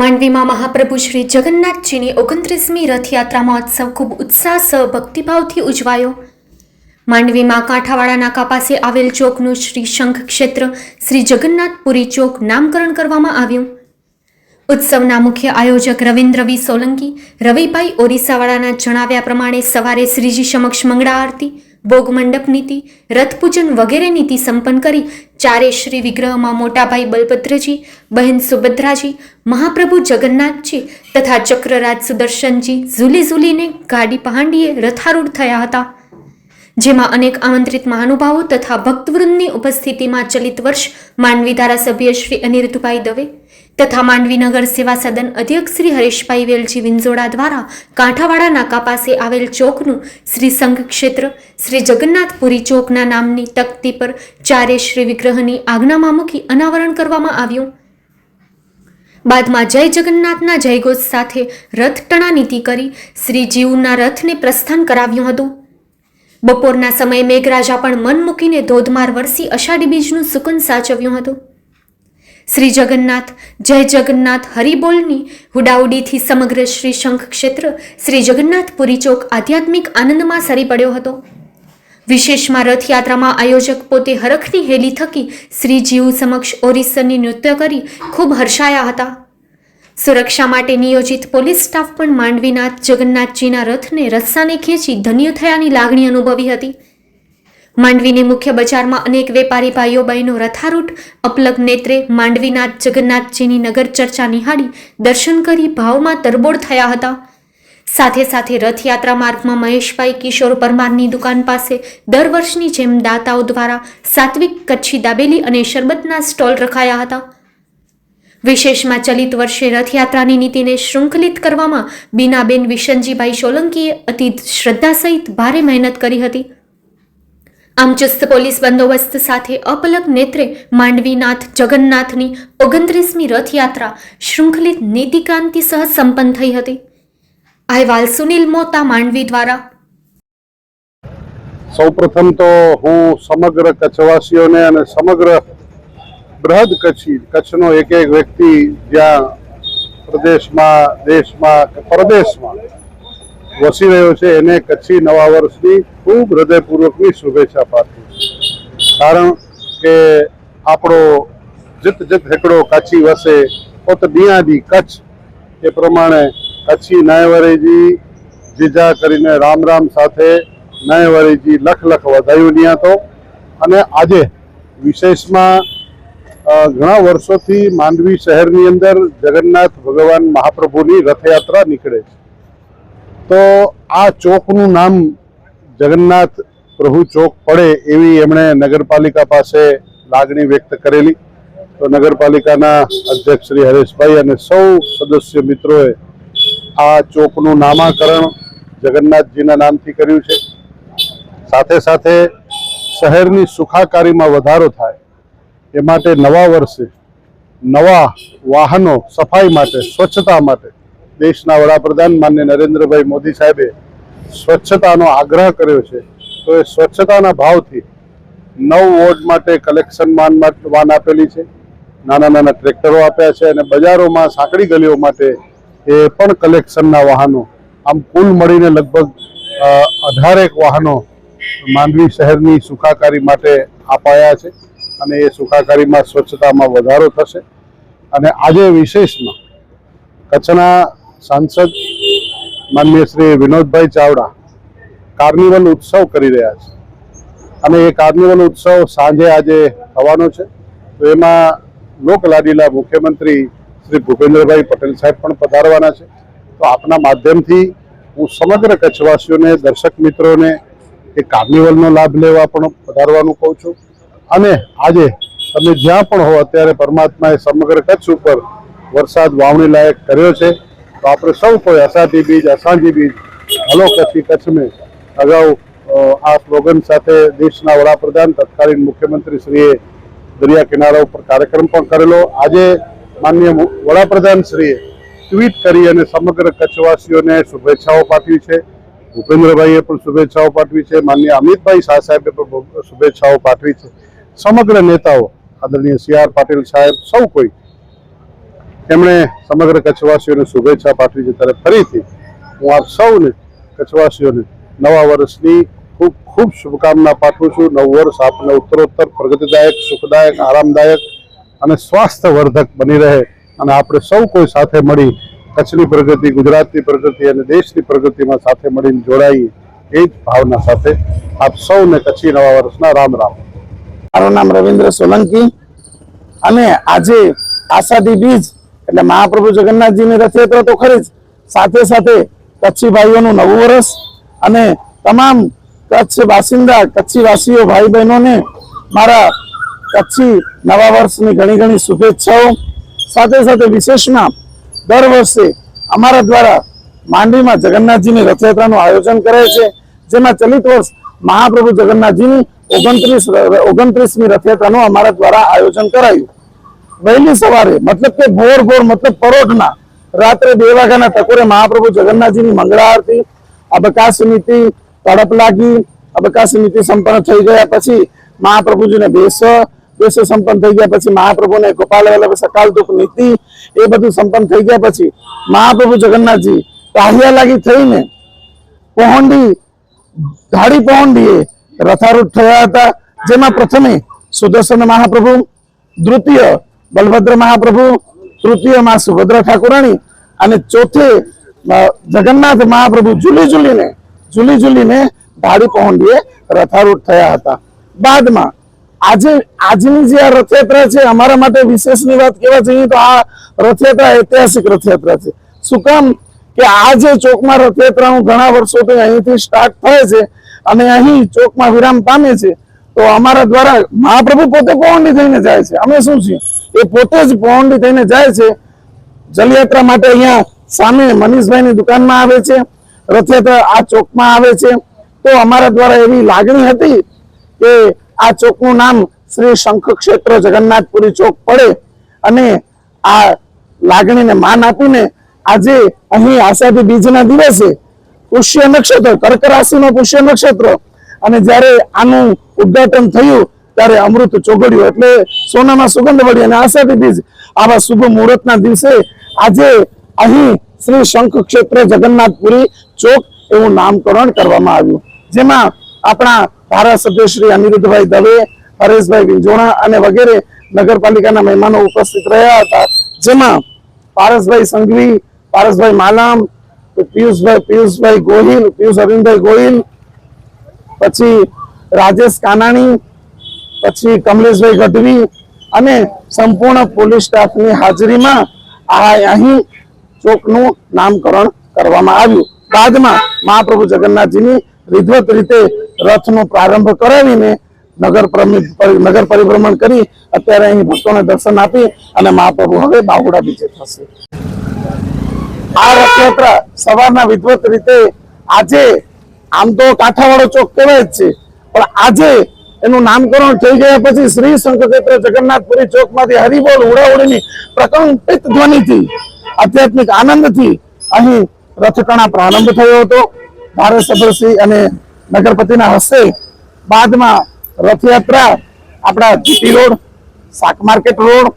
માંડવીમાં મહાપ્રભુ શ્રી જગન્નાથજીની ઓગણત્રીસમી રથયાત્રા મહોત્સવ ખૂબ ઉત્સાહ સહ ભક્તિભાવથી ઉજવાયો. માંડવીમાં કાંઠાવાડા નાકા પાસે આવેલ ચોકનું શ્રી શંખ ક્ષેત્ર શ્રી જગન્નાથપુરી ચોક નામકરણ કરવામાં આવ્યું. ઉત્સવના મુખ્ય આયોજક રવિન્દ્ર વી. સોલંકી, રવિભાઈ ઓરિસ્સાવાળાના જણાવ્યા પ્રમાણે સવારે શ્રીજી સમક્ષ મંગળા આરતી ભોગ મંડપ નીતિ, રથપૂજન વગેરે નીતિ સંપન્ન કરી ચારે શ્રી વિગ્રહમાં મોટાભાઈ બલભદ્રજી, બહેન સુભદ્રાજી, મહાપ્રભુ જગન્નાથજી તથા ચક્રરાજ સુદર્શનજી ઝૂલી ઝૂલીને ગાડી પહાંડીએ રથારૂઢ થયા હતા. જેમાં અનેક આમંત્રિત મહાનુભાવો તથા ભક્તવૃંદની ઉપસ્થિતિમાં ચલિત વર્ષ માંડવી ધારાસભ્ય શ્રી અનિરુદ્ધભાઈ દવે તથા માંડવી નગર સેવા સદન અધ્યક્ષ શ્રી હરેશભાઈ વેલજી વિંજોડા દ્વારા કાંઠાવાડા નાકા પાસે આવેલ ચોકનું શ્રી સંઘ ક્ષેત્ર, શ્રી જગન્નાથપુરી ચોકના નામની તકતી પર ચારે શ્રી વિગ્રહની આજ્ઞામાં મૂકી અનાવરણ કરવામાં આવ્યું. બાદમાં જય જગન્નાથના જયઘોષ સાથે રથ ટણા નીતિ કરી શ્રી જીવના રથને પ્રસ્થાન કરાવ્યું હતું. બપોરના સમયે મેઘરાજા પણ મન મૂકીને ધોધમાર વરસી અષાઢી બીજનું સુકન સાચવ્યું હતું. શ્રી જગન્નાથ, જય જગન્નાથ હરિબોલની હુડાઉડીથી સમગ્ર શ્રી શંખ ક્ષેત્ર શ્રી જગન્નાથપુરી ચોક આધ્યાત્મિક આનંદમાં સરી પડ્યો હતો. વિશેષમાં રથયાત્રામાં આયોજક પોતે હરખની હેલી થકી શ્રી જીવ સમક્ષ ઓરિસ્સરની નૃત્ય કરી ખૂબ હર્ષાયા હતા. સુરક્ષા માટે નિયોજિત પોલીસ સ્ટાફ પણ માંડવીનાથ જગન્નાથજીના રથને રસ્સાને ખેંચી ધન્ય થયાની લાગણી અનુભવી હતી. માંડવીની મુખ્ય બજારમાં અનેક વેપારી ભાઈઓ બહેનો રથારૂટ અપલગ નેત્રે, માંડવીનાથ, જગન્નાથજીની નગર ચર્ચા નિહાળી દર્શન કરી ભાવમાં તરબોળ થયા હતા. સાથે સાથે રથયાત્રા માર્ગમાં મહેશભાઈ કિશોર પરમારની દુકાન પાસે દર વર્ષની જેમ દાતાઓ દ્વારા સાત્વિક કચ્છી દાબેલી અને શરબતના સ્ટોલ રખાયા હતા. વિશેષમાં ચલિત વર્ષે રથયાત્રાની નીતિને શૃંખલિત કરવામાં બીનાબેન વિશનજીભાઈ સોલંકીએ અતિ શ્રદ્ધા સહિત ભારે મહેનત કરી હતી. આમ ચુસ્ત પોલીસ બંદોબસ્ત સાથે અપલક નેત્રે માંડવીનાથ, જગન્નાથની ઓગણત્રીસમી રથયાત્રા શૃંખલિત નીતિકાંતિ સહ સંપન્ન થઈ હતી. અહેવાલ સુનિલ મોતા, માંડવી દ્વારા. સૌપ્રથમ તો હું સમગ્ર કચ્છવાસીઓને અને સમગ્ર બૃહદ કચ્છી, કચ્છનો એક એક વ્યક્તિ જ્યાં પ્રદેશમાં, દેશમાં કે પરદેશમાં વસી રહ્યો છે, એને કચ્છી નવા વર્ષની ખૂબ હૃદયપૂર્વકની શુભેચ્છા પાઠવું. કારણ કે આપણો જીત જીત હેકડો કચ્છી વસે, પોત દિયાદી કચ્છ. એ પ્રમાણે કચ્છી નયવરેજી જીજા કરીને રામ રામ સાથે નયવરેજી લખ લખ વધાયું ન્યા તો. અને આજે વિશેષમાં ઘણા વર્ષોથી માંડવી શહેરની અંદર જગન્નાથ ભગવાન મહાપ્રભુની રથયાત્રા નીકળે છે. તો આ ચોકનું નામ જગન્નાથ પ્રભુ ચોક પડે એવી એમણે નગરપાલિકા પાસે લાગણી વ્યક્ત કરેલી. તો નગરપાલિકાના અધ્યક્ષ શ્રી હરેશભાઈ અને સૌ સદસ્ય મિત્રોએ આ ચોકનું નામાકરણ જગન્નાથજીના નામથી કર્યું છે. સાથે સાથે શહેરની સુખાકારીમાં વધારો થાય એ માટે નવા વર્ષે નવા વાહનો સફાઈ માટે, સ્વચ્છતા માટે દેશના વડાપ્રધાન માન્ય નરેન્દ્રભાઈ મોદી સાહેબે સ્વચ્છતાનો આગ્રહ કર્યો છે. તો એ સ્વચ્છતાના ભાવથી નવ વોર્ડ માટે કલેક્શન માન વાન આપેલી છે. નાના નાના ટ્રેક્ટરો આપ્યા છે અને બજારોમાં સાંકડી ગલીઓ માટે એ પણ કલેક્શનના વાહનો, આમ કુલ મળીને લગભગ અઢારેક વાહનો માંડવી શહેરની સુખાકારી માટે અપાયા છે અને એ સુખાકારીમાં સ્વચ્છતામાં વધારો થશે. અને આજે વિશેષમાં કચ્છના સાંસદ માનનીય શ્રી વિનોદભાઈ ચાવડા કાર્નિવલ ઉત્સવ કરી રહ્યા છે. અને એ કાર્નિવલ ઉત્સવ સાંજે આજે થવાનો છે. તો એમાં લોકલાડીલા મુખ્યમંત્રી શ્રી ભૂપેન્દ્રભાઈ પટેલ સાહેબ પણ પધારવાના છે. તો આપના માધ્યમથી હું સમગ્ર કચ્છવાસીઓને, દર્શક મિત્રોને એ કાર્નિવલનો લાભ લેવા પણ પધારવાનું કહું છું. અને આજે તમે જ્યાં પણ હો, અત્યારે પરમાત્માએ સમગ્ર કચ્છ ઉપર વરસાદ વાવણી લાયક કર્યો છે. તો આપણે સૌ કોઈ અસાધી બીજ અસાંજી બીજ હલો કચ્છી કચ્છ મેં અગાઉ આ સ્લોગન સાથે દેશના વડાપ્રધાન તત્કાલીન મુખ્યમંત્રી શ્રીએ દરિયા કિનારા ઉપર કાર્યક્રમ પણ કરેલો. આજે માનનીય મુ- વડાપ્રધાન શ્રીએ ટ્વીટ કરી અને સમગ્ર કચ્છવાસીઓને શુભેચ્છાઓ પાઠવી છે. ભૂપેન્દ્રભાઈએ પણ શુભેચ્છાઓ પાઠવી છે. માનનીય અમિતભાઈ શાહ સાહેબે પણ શુભેચ્છાઓ પાઠવી છે. સમગ્ર નેતાઓ, આદરણીય સી આર પાટીલ સાહેબ, સૌ કોઈ એમણે સમગ્ર કચ્છવાસીઓને શુભેચ્છા પાઠવી છે. ત્યારે ફરીથી હું આપ સૌને કચ્છવાસીઓને નવા વર્ષની ખૂબ ખૂબ શુભકામના પાઠવું છું. નવું વર્ષ આપને ઉત્તરોત્તર પ્રગતિદાયક, સુખદાયક, આરામદાયક અને સ્વાસ્થ્યવર્ધક બની રહે અને આપણે સૌ કોઈ સાથે મળી કચ્છની પ્રગતિ, ગુજરાતની પ્રગતિ અને દેશની પ્રગતિમાં સાથે મળીને જોડાઈએ એ જ ભાવના સાથે આપ સૌને કચ્છી નવા વર્ષના રામ રામ. મારું નામ રવિન્દ્ર સોલંકી. અને આજે આષાઢી બીજ એટલે મહાપ્રભુ જગન્નાથજીની રથયાત્રા તો ખરી જ. સાથે સાથે કચ્છી ભાઈઓનું નવું વર્ષ અને તમામ કચ્છ બાસિંદા કચ્છી વાસીઓ ભાઈ બહેનોને મારા કચ્છી નવા વર્ષની ઘણી ઘણી શુભેચ્છાઓ. સાથે સાથે વિશેષમાં દર વર્ષે અમારા દ્વારા માંડવીમાં જગન્નાથજીની રથયાત્રાનું આયોજન કરાય છે, જેમાં ચલિત વર્ષ મહાપ્રભુ જગન્નાથજીની ઓગણત્રીસ, ઓગણત્રીસમી રથયાત્રાનું અમારા દ્વારા આયોજન કરાયું. વહેલી સવારે, મતલબ કે ભોર ભોર મતલબ પરોઢના, રાત્રે બે વાગ્યાના ટકોરે મહાપ્રભુ જગન્નાથજીની મંગળા આરતી અબકાશ નીતિ તડપ લાગી અબકાશ નીતિ સંપન્ન થઈ ગયા પછી મહાપ્રભુજીને બેસ બેસ સંપન્ન થઈ ગયા પછી મહાપ્રભુને ગોપાલ વલ્લભ સકાલ દુઃખ નીતિ, એ બધું સંપન્ન થઈ ગયા પછી મહાપ્રભુ જગન્નાથજી તાહિયા લાગી થઈને પહોંડી, ધાડી પહોંડીએ રથારૂઢ થયા હતા, જેમાં પ્રથમે સુદર્શન મહાપ્રભુ દ્વિતીય બલભદ્ર મહાપ્રભુ, તૃતીયમાં સુભદ્રા ઠાકુરાણી અને ચોથે જગન્નાથ મહાપ્રભુ ઝૂલી ઝૂલીને ઝૂલી ઝૂલીને ધાડી પહોંડીએ રથારૂઢ થયા હતા. બાદમાં આજે, આજની જે આ રથયાત્રા છે, અમારા માટે વિશેષની વાત કહેવા જઈએ તો આ રથયાત્રા ઐતિહાસિક રથયાત્રા છે. શું કામ કે આ જે ચોકમાં રથયાત્રાનું ઘણા વર્ષોથી અહીંથી સ્ટાર્ટ થાય છે અને અહીં ચોકમાં વિરામ પામે છે, તો અમારા દ્વારા મહાપ્રભુ પોતે પહોંડી થઈને જાય છે. અમે શું છીએ? એ પોતે જ પહોંડી થઈને જાય છે. જલયાત્રા માટે અહીંયા સામે મનીષભાઈની દુકાનમાં આવે છે. રથયાત્રા આ ચોકમાં આવે છે. તો અમારા દ્વારા એવી લાગણી હતી કે આ ચોકનું નામ શ્રી શંખ ક્ષેત્ર જગન્નાથપુરી ચોક પડે અને આ લાગણીને માન આપીને આજે અહીં આષાઢી બીજના દિવસે પુષ્ય નક્ષત્ર, કર્ક રાશિનો પુષ્ય નક્ષત્ર અને જ્યારે આનું ઉદ્ઘાટન થયું ત્યારે અમૃત ચોગડ્યું એટલે સોનામાં સુગંધ વળી અને આષાઢી બીજ આવા શુભ મુહૂર્તના દિવસે આજે અહીં શ્રી શંખ ક્ષેત્ર જગન્નાથપુરી ચોક એવું નામકરણ કરવામાં આવ્યું. જેમાં આપણા ધારાસભ્ય શ્રી અનિરુદ્ધભાઈ દવે, હરેશભાઈ વિંજોણા અને વગેરે નગરપાલિકાના મહેમાનો ઉપસ્થિત રહ્યા હતા. જેમાં પારસભાઈ સંઘવી, પારસભાઈ માલામ, પિયુષભાઈ પિયુષભાઈ ગોહિલ, પિયુષ અરવિંદભાઈ ગોહિલ, પછી રાજેશ કાનાણી પછી કમલેશભાઈ ગઢવી અને સંપૂર્ણ પોલીસ સ્ટાફની હાજરીમાં આ અહીં ચોકનું નામકરણ કરવામાં આવ્યું. બાદમાં મહાપ્રભુ જગન્નાથજીની વિધવત રીતે રથનો પ્રારંભ કરાવીને નગર નગર પરિભ્રમણ કરી અત્યારે અહીં ભક્તોને દર્શન આપી અને મહાપ્રભુ હવે બાहुડા બીજે થશે. આ રથયાત્રા સવારના વિધવત રીતે આજે આમ તો કાંઠાવાળો ચોક કહેવાય જ છે, પણ આજે એનું નામકરણ થઈ ગયા પછી શ્રી શંકરક્ષેત્ર જગન્નાથપુરી ચોકમાંથી હરિબોલ ઉડાઉડીની પ્રકંપિત ધ્વનિથી, આધ્યાત્મિક આનંદથી અહીં રથકણા પ્રારંભ થયો હતો. ધારાસભ્યશ્રી અને નગરપતિના હસ્તે બાદમાં રથયાત્રા આપણા જીટી રોડ, શાક માર્કેટ રોડ,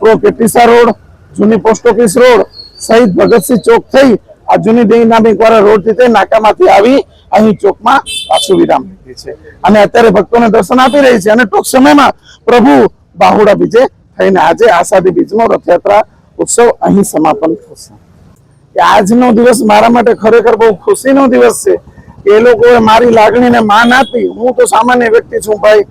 પ્રો કેટીસા રોડ, જૂની પોસ્ટ ઓફિસ રોડ સહિત ભગતસિંહ ચોક થઈ આ જૂની ડાયનામિક વાળા રોડથી નાકામાંથી આવી અહીં ચોકમાં પાછું વિરામ છે. અને અત્યારે ભક્તોને દર્શન આપી રહી છે અને ટૂંક સમયમાં પ્રભુ બાહુડા બીજે થઈને આજે આષાઢી બીજનો રથયાત્રા ઉત્સવ અહીં સમાપન થશે. આજનો દિવસ મારા માટે ખરેખર બહુ ખુશીનો દિવસ છે. એ લોકોએ મારી લાગણીને માન આપી. હું તો સામાન્ય વ્યક્તિ છું ભાઈ.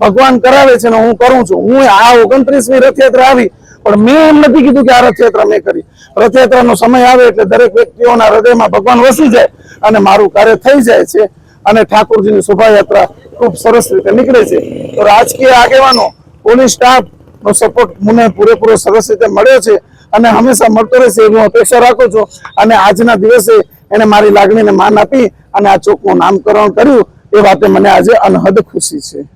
ભગવાન કરાવે છે ને હું કરું છું. હું આ ઓગણત્રીસમી રથયાત્રા આવી પણ મેં એમ નથી કીધું કે આ રથયાત્રા મેં કરી. રથયાત્રાનો સમય આવે એટલે દરેક વ્યક્તિઓના હૃદયમાં ભગવાન વસી જાય અને મારું કાર્ય થઈ જાય છે અને ઠાકોરજીની શોભાયાત્રા ખૂબ સરસ રીતે નીકળે છે. તો રાજકીય આગેવાનો, પોલીસ સ્ટાફ નો સપોર્ટ મને પૂરેપૂરો સરસ રીતે મળ્યો છે અને હંમેશા મળતો રહેશે એવી હું અપેક્ષા રાખું છું. અને આજના દિવસે એને મારી લાગણીને માન આપી અને આ ચોકનું નામકરણ કર્યું એ વાતે મને આજે અનહદ ખુશી છે.